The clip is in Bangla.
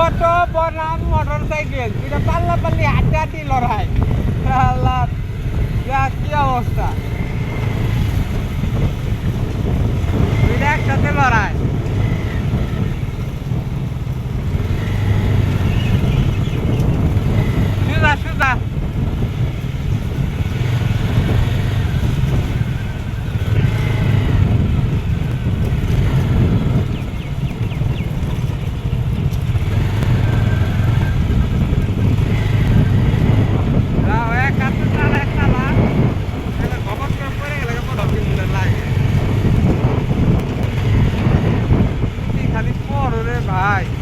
অটো বনাম মোটর সাইকেল এটা পাল্লা পাল্লি হাড্ডাহাড্ডি লড়াই। আল্লাহ কি অবস্থা। bye.